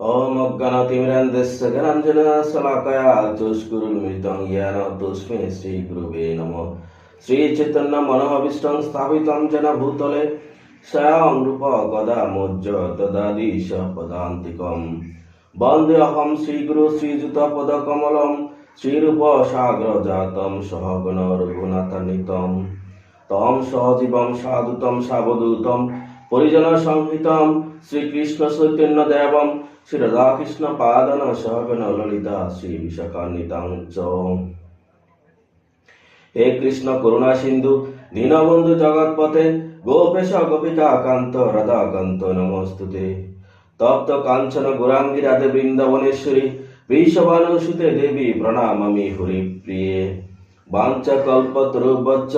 ওম অজ্ঞানতিমিরান্দেশ জ্ঞানাঞ্জনা শলাকয়া চুষ্কুরুমিতং জ্ঞান তুষ্মি শ্রী গুরুবে स्थापितं जन भूतले স্বয়ং রূপ গদা মজ্জ তদাদিশ পদান্তিকম বন্দে অহম শ্রীগুরু শ্রীযুত পদকমলম শ্রীরূপ সাগর জাতম সহগণ তম সহজীবম সাধুতম সাবধূতম পরিজন সংহিতম শ্রীকৃষ্ণ সৈতন্য দেবম श्रीराधाकृष्णपादन सहगण ललिता শ্রীবিশাখান্বিতাং চ হে কৃষ্ণ করুণা সিন্ধু দীনবন্ধু জগৎপথে গোপেশ গোপিকা কান্ত রাধাকান্ত নমস্তুতে তপ্ত কাঞ্চন গৌরাঙ্গী রাধে বৃন্দাবনেশ্বরী বৃষভানুসুতে দেবী প্রণামামি হরি প্রিয়ে বাঞ্চ কল্পতরুবচ্চ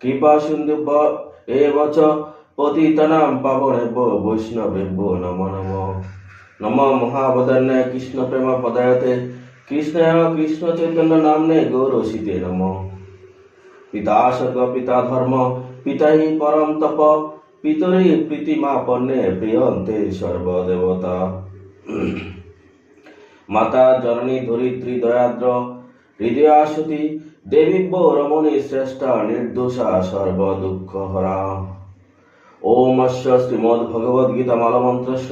কৃপা সিন্ধু এবচ পতিতনাম পাবনেব বৈষ্ণবেব নম নম নম মহাবদন্য কৃষ্ণ প্রেম পদায়তে কৃষ্ণ কৃষ্ণ চৈতন্য নামনে গৌরসিতে নম পিতা সর্গ পিতা ধর্ম পিতা হি পরম তপ পিতরি প্রীতিমা পণ্যে প্রিয়ন্তে সর্বদেবতা মাতা জননী ধরিত্রী দয়াদ্র হৃদয়াসতী দেবীব্য রমণী শ্রেষ্ঠা নির্দোষা সর্ব দুঃখ হরা ওম শ্রীমদ্ ভগবদ গীতা মালমন্ত্রস্য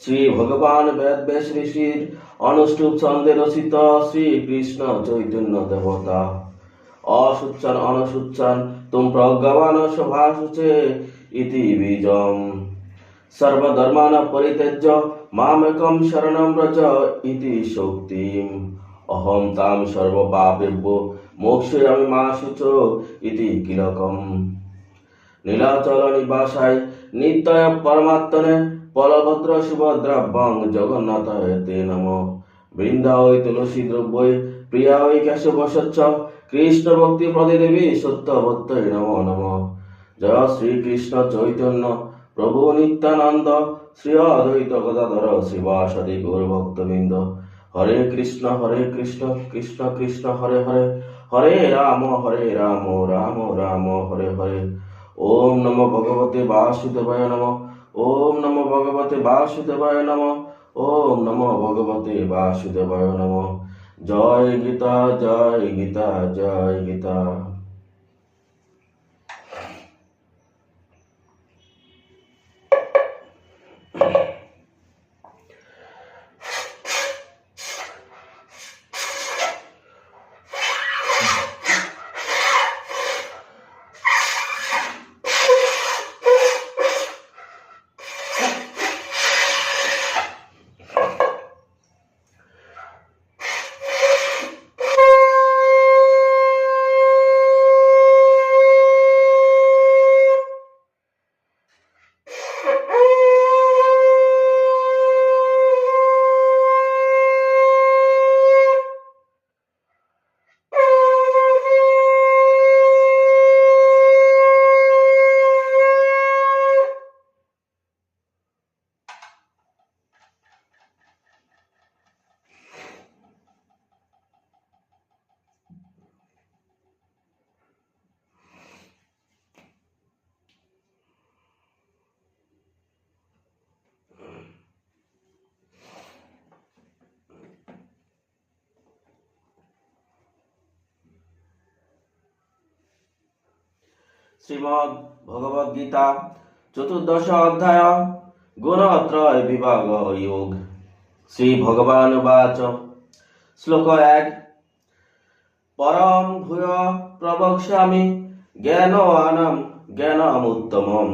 শ্রী ভগবান বেদ বেশ ঋষির অনুষ্ঠুপ ছন্দে রচিত শ্রী কৃষ্ণ চৈতন্য দেবতা। অসুচ্চান অনসুচ্চান তুম প্রজ্ঞাবান সভাসুচে ইতি বীজম। সর্বধর্মান পরিত্যজ্য, মামেকম শরণম ব্রজ ইতি শক্তিম। অহম তাম সর্বপাপেভ্য মোক্ষয়ামি মা শুচ ইতি কিলকম। নীলাচল নিবাসায় নিত্যয় পরমাত্মনে বলভদ্র সুভদ্রাভ্যং জগন্নাথায় তে নম। বৃন্দায় তুলসী দ্রব্যই কেশব সচ্চ কৃষ্ণ ভক্তি প্রতিদেবী সত্যবত্তই নম নম। জয় শ্রীকৃষ্ণ চৈতন্য প্রভু নিত্যানন্দ শ্রী অদ্বৈত গদাধর শিবাসাদি গৌরভক্তবৃন্দ। হরে কৃষ্ণ হরে কৃষ্ণ কৃষ্ণ কৃষ্ণ, হরে হরে হরে রাম হরে রাম রাম রাম, হরে হরে। ওম নম ভগবতে বাসুদেবায় নম। ওম নম ভগবতে বাসুদেবায় নম। ওম নম ভগবতে বাসুদেবায় নম। জয় গীতা জয় গীতা জয় গীতা। শ্রীমদ্ ভগবদ গীতা, চতুর্দশ অধ্যায়, গুণত্রয় বিভাগ যোগ। শ্রী ভগবান বাচ শ্লোক এক। পরম ভূয় প্রবক্ষ্যামি জ্ঞানওয়ানম জ্ঞানমুত্তমম।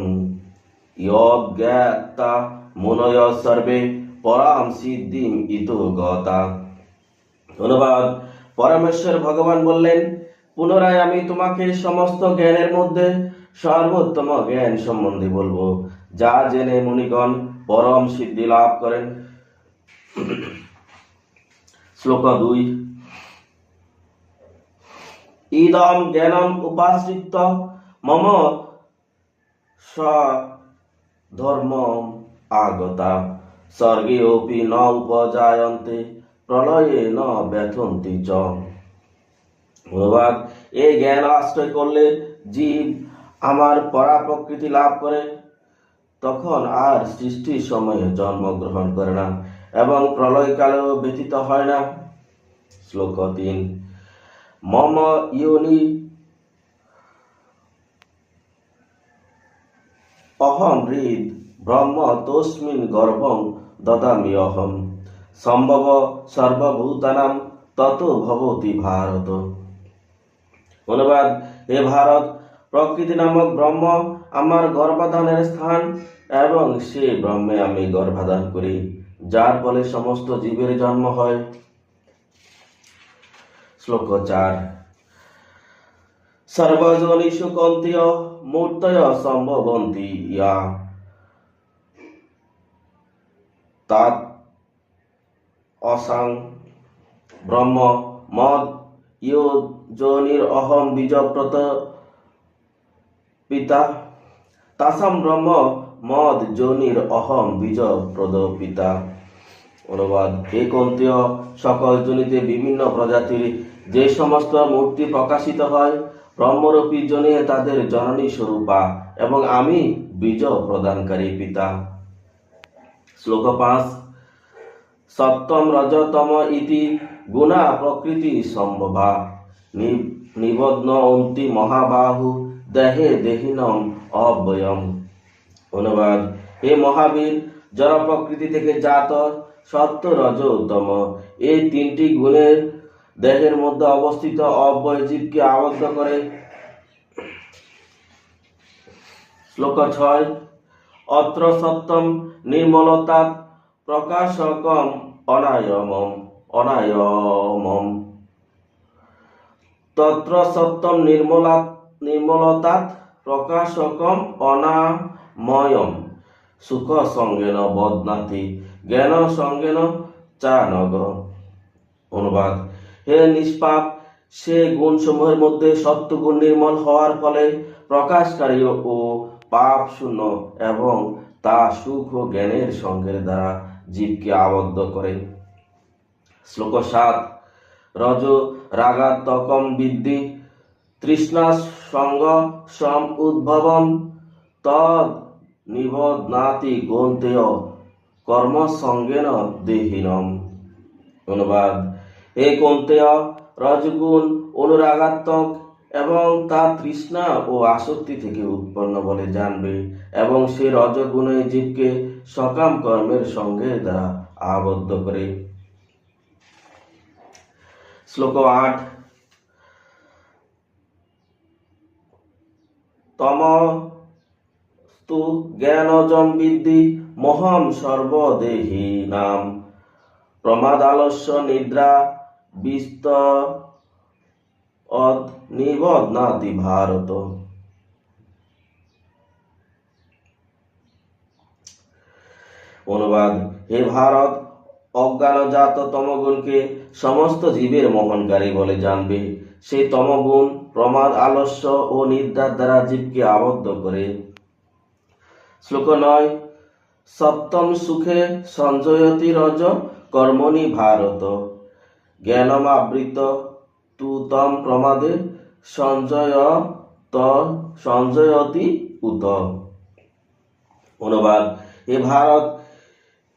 ইয়জ্ঞাতা মুনয় সর্বে পরাম সিদ্ধিম ইতো গতা। ধন্যবাদ। পরমেশ্বর ভগবান বললেন পুনরায় আমি তোমাকে সমস্ত জ্ঞানের মধ্যে সর্বোত্তম জ্ঞান সম্বন্ধে বলব, যা জেনে মুনিগণ পরম সিদ্ধি লাভ করেন। শ্লোক দুই। ইদম জ্ঞানম উপাশ্রিত মম স ধর্ম আগতা। স্বর্গে অপি ন উপজায়ন্তে, প্রলয়ে ন ব্যথন্তি চ। ভগবান এই জ্ঞান আশ্রয় করলে জীব আমার পরা প্রকৃতি লাভ করে, তখন আর সৃষ্টির সময়ে জন্মগ্রহণ করে না এবং প্রলয়কালেও ব্যতীত হয় না। শ্লোক তিন। মম ইউনি অহম হৃদ ব্রহ্ম তস্মিন গর্ভং দদামি অহম। সম্ভব সর্বভূতানাম তত ভবতি ভারত। অনুবাদ হে ভারত, প্রকৃতি নামক ব্রহ্ম আমার গর্ভাধানের স্থান এবং সে ব্রহ্মে আমি গর্ভাধান করি, যার ফলে সমস্ত জীবের জন্ম হয়। শ্লোক চার। সর্বজনীষু কন্তীয় মূর্তয় সম্ভবন্তি ইয়া। তাত অসাং ব্রহ্ম মদ ইয় যোনির অহম বীজপ্রত পিতা। তাসাম ব্রহ্ম মদ যোনির অহম বীজ প্রদ পিতা। অনুবাদ, হে কন্তীয় সকল জনিতে বিভিন্ন প্রজাতির যে সমস্ত মূর্তি প্রকাশিত হয়, ব্রহ্মরূপী জনে তাদের জননী স্বরূপা এবং আমি বীজ প্রদানকারী পিতা। শ্লোক পাঁচ, সপ্তম রজতম ইতি গুণা প্রকৃতি সম্ভবা। নি- নিবধ্ন অন্তি মহাবাহু, দেহে দেহিনম অব্যয়ম। অনুবাদ, হে মহাবীর, জড় প্রকৃতি থেকে জাত, সত্য, রজ, উত্তম। এই তিনটি গুণের দেহের মধ্যে অবস্থিত অব্যয় জীবকে আবদ্ধ করে। শ্লোক ছয়, অত্র সত্যম নির্মলতা প্রকাশকম অনায়মম। অনায়মম তত্র সত্যম নির্মলা নির্মলতাৎ প্রকাশকম অনাময়ম। সুখ সঙ্গেন বদনাতি, জ্ঞান সঙ্গেন চা নগ অনুবাদ, হে নিষ্পাপ, সে গুণসমূহের মধ্যে সত্যগুণ নির্মল হওয়ার ফলে প্রকাশকারী ও পাপ শূন্য এবং তা সুখ ও জ্ঞানের সঙ্গের দ্বারা জীবকে আবদ্ধ করে। শ্লোক সাত রজ রাগাত্মকম বিদ্ধি। তৃষ্ণা সঙ্গ সম উদ্ভবম। তদ নিবদনাতি গন্তেয় কর্ম সঙ্গেন দেহিনম। অনুবাদ। এ কন্তেয় রজগুণ অনুরাগাত্মক এবং তা তৃষ্ণা ও আসক্তি থেকে উৎপন্ন বলে জানবে এবং সে রজগুণে জীবকে সকাম কর্মের সঙ্গে দ্বারা আবদ্ধ করে। শ্লোক আট। তম তু জ্ঞানজম বিদ্ধি মহম সর্বদেহী নাম। প্রমাদালস্য নিদ্রা বিস্ত নিবদনাতি ভারত। অনুবাদ, হে ভারত, অজ্ঞানজাত তমগুণকে সমস্ত জীবের মোহনকারী বলে জানবে। সেই তমগুণ প্রমাদ, আলস্য ও নিদ্রার দ্বারা জীবকে আবদ্ধ করে। শ্লোক নয়, সপ্তম সুখে সঞ্জয়তি রজ কর্মণি ভারত। জ্ঞানমাবৃত, তু তম প্রমাদে সঞ্জয় সঞ্জয়তি উত। অনুবাদ হে ভারত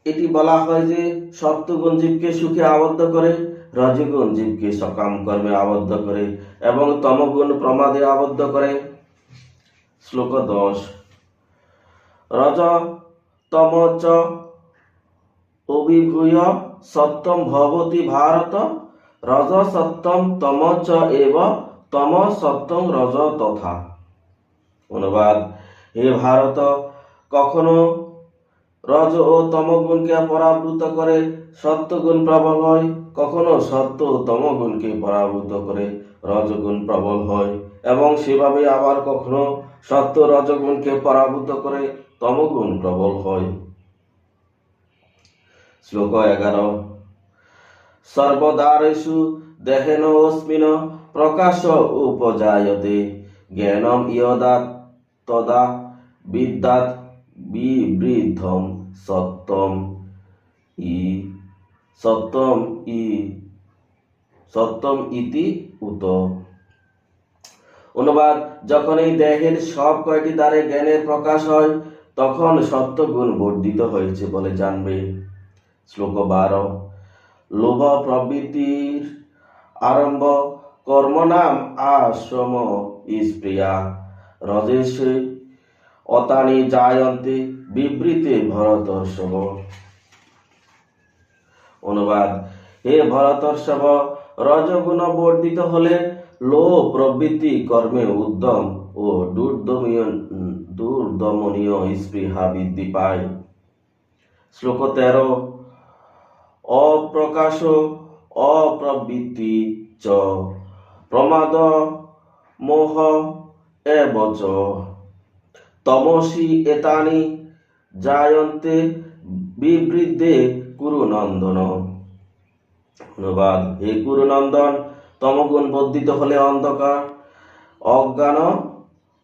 এটি বলা হয় যে, সপ্তগুণ জীবকে সুখে আবদ্ধ করে, রজগুণ জীবকে সকাম কর্মে আবদ্ধ করে, এবং তমগুণ প্রমাদে আবদ্ধ করে। শ্লোক দশ। রজ তম চ অভিভূয় সত্যম ভবতি ভারত, রজ সত্যম তম চ এব, তম সত্যম রজ তথা। অনুবাদ। হে ভারত, কখনো রজ ও তমগুণকে পরাভূত করে সত্যগুণ প্রবল হয়। কখনো সত্য ও তমগুণকে পরাভূত করে রজগুণ প্রবল হয়। এবং সেভাবে আবার কখনো সত্য রজগুণকে পরাভূত করে তমগুণ প্রবল হয়। শ্লোক এগারো। সর্বদারেষু দেহেন অস্মিন প্রকাশ উপজায়তে। জ্ঞানম ইয়দাত তদা বিদ্যাত বিবৃদ্ধম সত্যম ই সত্যম ই সত্যম ইতি উত। অনুবাদ, যখন এই দেহের সব কয়টি দ্বারে জ্ঞানের প্রকাশ হয়, তখন সত্য গুণ বর্ধিত হয়েছে বলে জানবে। শ্লোক বারো, লোভ প্রবৃত্তির আরম্ভ কর্ম নাম আশ্রম স্প্রিয়া রজেশে অতানি জায়ন্তে বিবৃতে ভরতর্ষভ। অনুবাদ, হে ভরতর্ষভ, রজগুণ বর্ধিত হলে লোভ প্রবৃত্তি কর্মে উদ্যম ও দুর্দমীয়, দুর্দমনীয় স্পৃহা বৃদ্ধি পায়। শ্লোক তেরো, অপ্রকাশ অপ্রবৃত্তি চ, প্রমাদ মোহ এবচ তমসি এতানি জায়ন্তে বিবৃদ্ধে কুরুনন্দন। অনুবাদ, হে কুরুনন্দন, তমগুণ বর্ধিত হলে অন্ধকার, অজ্ঞান,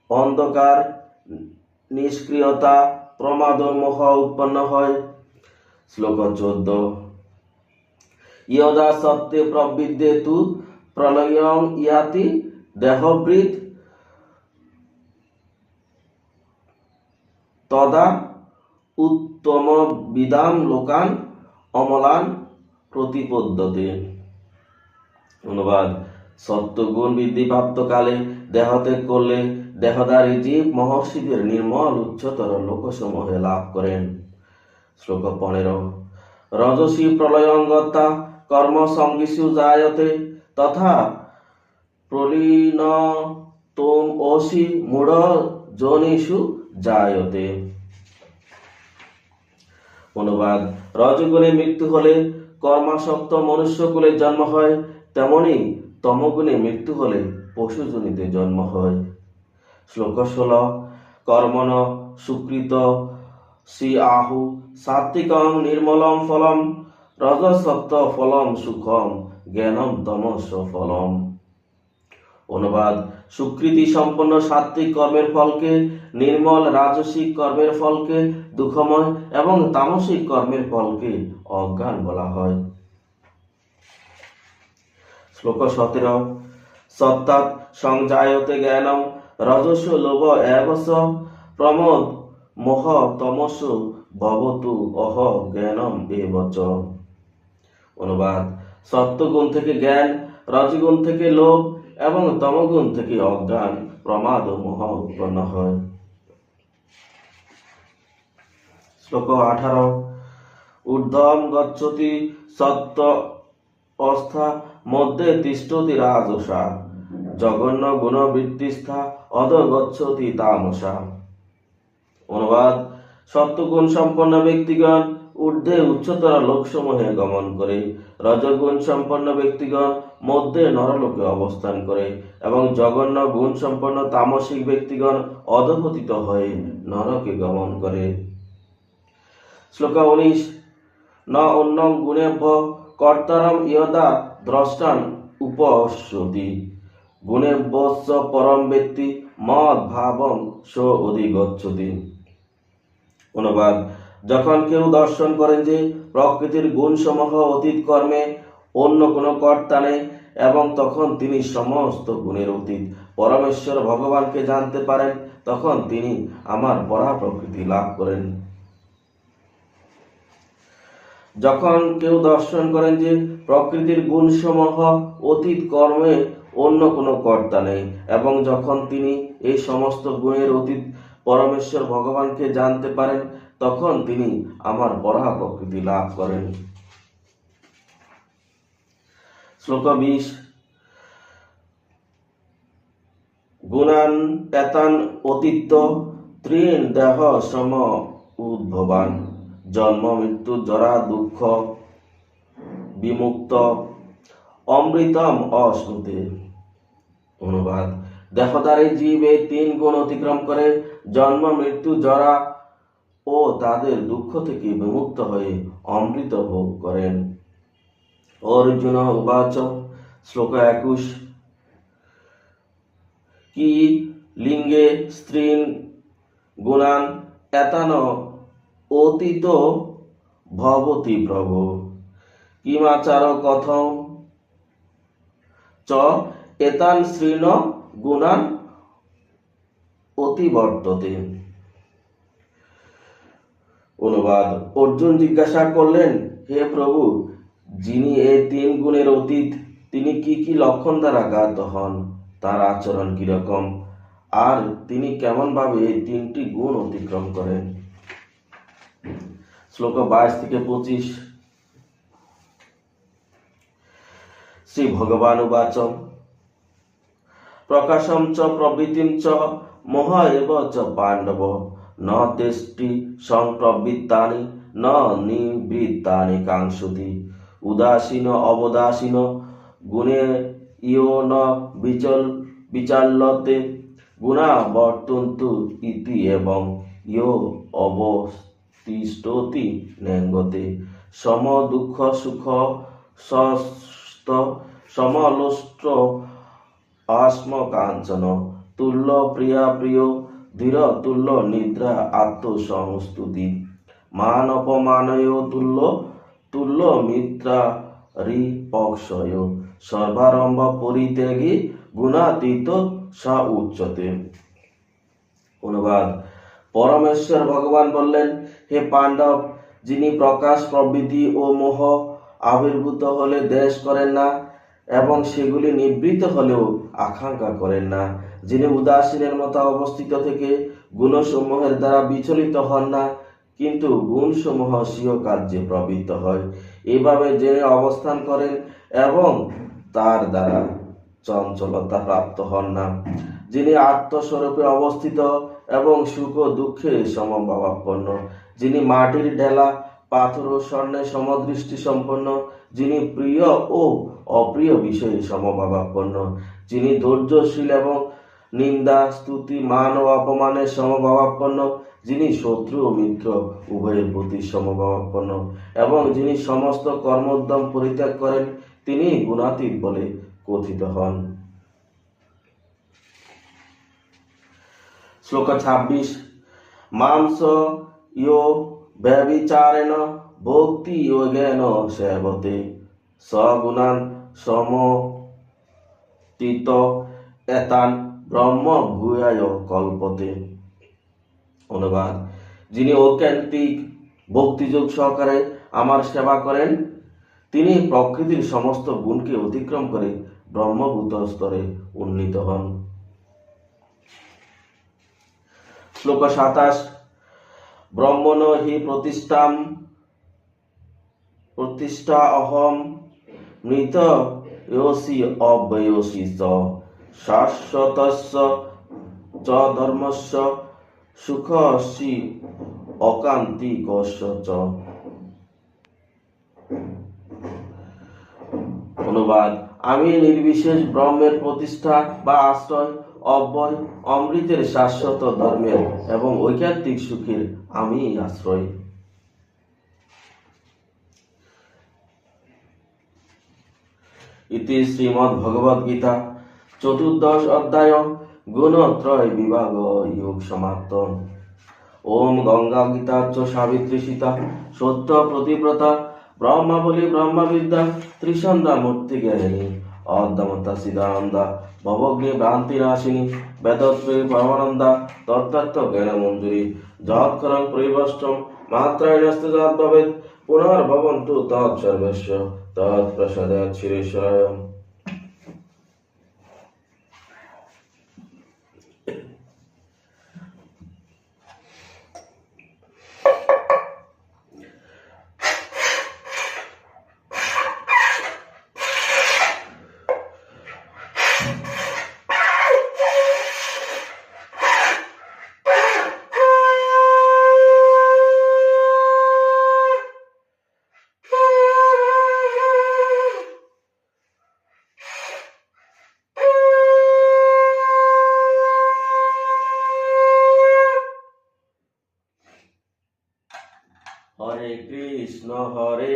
অন্ধকার, নিষ্ক্রিয়তা প্রমাদ মোহ উৎপন্ন হয়। শ্লোক চোদ্দ। ইয়দা সত্যে প্রবৃদ্ধে তু প্রলয়ং ইয়াতি দেহবৃত তদা উত্তম বিদাম লোকান অমলান প্রতিপদ্যতে। অনুবাদ, সত্যগুণ বৃদ্ধিপ্রাপ্ত কালে দেহত্যাগ করলে দেহদারী জীব মহর্ষিদের নির্মল উচ্চতর লোকসমূহে লাভ করেন। শ্লোক পনেরো, রজসী প্রলয়ঙ্গতা কর্ম সঙ্গীষু জায়তে তথা প্রলীন তোম ওসি মূঢ় জনিষু জায়তে অনুবাদ, রজগুণে মৃত্যু হলে কর্মাসক্ত মনুষ্যকুলে জন্ম হয়, তেমনি তমগুণে মৃত্যু হলে পশুজনিতে জন্ম হয়। শ্লোক ষোল, কর্মণ সুকৃত শ্রী আহু সাত্বিকং নির্মলম ফলম রজসত্ব ফলম সুখম জ্ঞানম তমস ফলম অনুবাদ, সুকৃতি সম্পন্ন সাত্বিক কর্মের ফলকে, নির্মল রাজসিক কর্মের ফলকে, দুঃখময় এবং তামসিক কর্মের ফলকে অজ্ঞান বলা হয়। শ্লোক সতেরো, সত্তাৎ সংজায়তে জ্ঞানম রজস লোভ এবস, প্রমোদ মোহ তমস ভবতু অহ জ্ঞানম এবচ অনুবাদ সত্যগুণ থেকে জ্ঞান, রজগুণ থেকে লোভ এবং তমগুণ থেকে অজ্ঞান প্রমাদ ও মোহ উৎপন্ন হয়। শ্লোক আঠারো, ঊর্ধ্বম গচ্ছতি সত্য অস্থা, মধ্যে তিষ্ঠতি রাজসা, জঘন্য গুণবৃত্তিস্থা অধ গচ্ছতি তামসা। অনুবাদ, সত্যগুণ সম্পন্ন ব্যক্তিগণ ঊর্ধ্বে উচ্চতর লোকসমূহে গমন করে রজগুণ সম্পন্ন ব্যক্তিগণ মধ্যে নরলোকে অবস্থান করে এবং জঘন্য গুণ সম্পন্ন তামসিক ব্যক্তিগণ অধপতিত হয়ে নরকে গমন করে। শ্লোক উনিশ, ন অন্য গুণেভ্য কর্তারম ইয়দা দ্রষ্টান উপশ্যতি গুণেভ্যস্য পরম ব্যক্তি মদ ভাবম স অধিগচ্ছতি। অনুবাদ যখন কেউ দর্শন করেন যে প্রকৃতির গুণসমূহ অতীত কর্মে অন্য কোনো কর্তা নেই, এবং তখন তিনি সমস্ত গুণের অতীত, পরমেশ্বর ভগবানকে জানতে পারেন, তখন তিনি আমার পরা প্রকৃতি লাভ করেন। যখন কেউ দর্শন করেন যে প্রকৃতির গুণসমূহ অতীত কর্মে অন্য কোনো কর্তা নেই, এবং যখন তিনি এই সমস্ত গুণের অতীত পরমেশ্বর ভগবানকে জানতে পারেন তখন তিনি আমার পরা প্রকৃতি লাভ করেন। শ্লোক বিশ। গুণান এতান অতীত ত্রিন দেহ সম উদ্ভবান। জন্ম, মৃত্যু, জরা, দুঃখ বিমুক্ত। অমৃতম অশ্নুতে অনুবাদ। দেহদারী জীব এই তিন গুণ অতিক্রম করে জন্ম, মৃত্যু, জরা ও তাদের দুঃখ থেকে বিমুক্ত হয়ে অমৃত ভোগ করেন। অর্জুন উবাচ, শ্লোক একুশ। কি লিঙ্গে স্ত্রীন গুণান এতান অতীত ভবতি প্রভু কিমাচার কথম চ, এতান শ্রীণ গুণান অতিবর্ততে। অনুবাদ। অর্জুন জিজ্ঞাসা করলেন, হে প্রভু, যিনি এই তিন গুণের অতীত, তিনি কি কি লক্ষণ দ্বারা জ্ঞাত হন? তার আচরণ কীরকম? আর তিনি কেমন ভাবে এই তিনটি গুণ অতিক্রম করেন? শ্লোক বাইশ থেকে পঁচিশ। শ্রী ভগবান উবাচ প্রকাশম চ প্রবৃত্তিম চ মোহ এব চ পাণ্ডব। ন তেষ্টি সংপ্রবৃত্তানি ন নিবৃত্তানি কাঙ্ক্ষতি উদাসীন, অবদাসীন, গুণে ইয় ন বিচল, বিচাল্যতে গুণা বর্তন্তু ইতি এবং ইয় অবতিষ্ঠতি নেঙ্গতে সম দুঃখ সুখ সস্ত, সমলোষ্ট আস্ম কাঞ্চন তুল্য প্রিয়া প্রিয় ধীর, তুল্য, নিদ্রা, আত্মসংস্তুতি। মান অপমানয় তুল্য তুল্য মিত্রা রিপক্ষয়। সর্বারম্ভ পরিত্যাগী গুণাতীত সা উচ্চতে। অনুবাদ। পরমেশ্বর ভগবান বললেন, হে পাণ্ডব, যিনি প্রকাশ, প্রবৃত্তি ও মোহ আবির্ভূত হলে দেশ করেন না এবং সেগুলি নিবৃত হলেও আকাঙ্ক্ষা করেন না যিনি উদাসীনের মতো অবস্থিত থেকে গুণসমূহের দ্বারা বিচলিত হন না, কিন্তু গুণসমূহ স্বীয় কার্যে প্রবৃত্ত হয়। এভাবে যিনি অবস্থান করেন এবং তার দ্বারা চঞ্চলতা প্রাপ্ত হন না। যিনি আত্মস্বরূপে অবস্থিত এবং সুখ দুঃখে সমভাবাপন্ন। যিনি মাটির ঢেলা, পাথর ও স্বর্ণে সমদৃষ্টি সম্পন্ন। যিনি প্রিয় ও অপ্রিয় বিষয়ে সমভাবাপন্ন। যিনি ধৈর্যশীল এবং নিন্দা, স্তুতি, মান ও অপমানের সমভাবাপন্ন, যিনি শত্রু ও মিত্র, উভয়ের প্রতি সমভাবাপন্ন। এবং যিনি সমস্ত কর্মোদ্যম পরিত্যাগ করেন তিনি গুণাতীত বলে কথিত হন। শ্লোক ছাব্বিশ, মাংস ইয় ব্যবিচারেণ ভক্তি যোগেন সেবতে, সগুণান সমতীত এতান ব্রহ্ম ভূয়ায় কল্পতে। অনুবাদ, যিনি ঐকান্তিক ভক্তিযোগ সহকারে আমার সেবা করেন, তিনি প্রকৃতির সমস্ত গুণকে অতিক্রম করে ব্রহ্মভূত স্তরে উন্নীত হন। শ্লোক সাতাশ, ব্রহ্মণ হি প্রতিষ্ঠাম, প্রতিষ্ঠা অহম, মৃত ইয়সি চ। শাশ্বতস্য চ ধর্মস্য সুখসি অকান্তিকস্য চ। অনুবাদ, আমি নির্বিশেষ ব্রহ্মের প্রতিষ্ঠা বা আশ্রয়, অব্যয়, অমৃতের শাশ্বত ধর্মের এবং ঐকান্তিক সুখের আমি আশ্রয়। ইতি শ্রীমদ্ ভগবদ গীতা চতুর্দশ অধ্যায় গুণত্রয় বিভাগ, যোগ সমাপ্ত। ওম গঙ্গা গীতা চ সাবিত্রী সীতা, সত্য প্রতিব্রতা, ব্রহ্মাবলী ব্রহ্মবিদ্যা, ত্রিসন্ধ্যা মূর্তি জ্ঞানী অদ্যমতা সিদানন্দা ভবগ্নি ভ্রান্তি নাশিনী বেদত্রী পরমানন্দা তত্ত্ব জ্ঞান মঞ্জুরি, যৎকরং পরিবষ্টম মাত্রায় নস্তে যদ্ভবেৎ পুনর্ভবন্তু তৎসর্বস্য তৎপ্রসাদাৎ শ্রীশ্বরায় হরে কৃষ্ণ হরে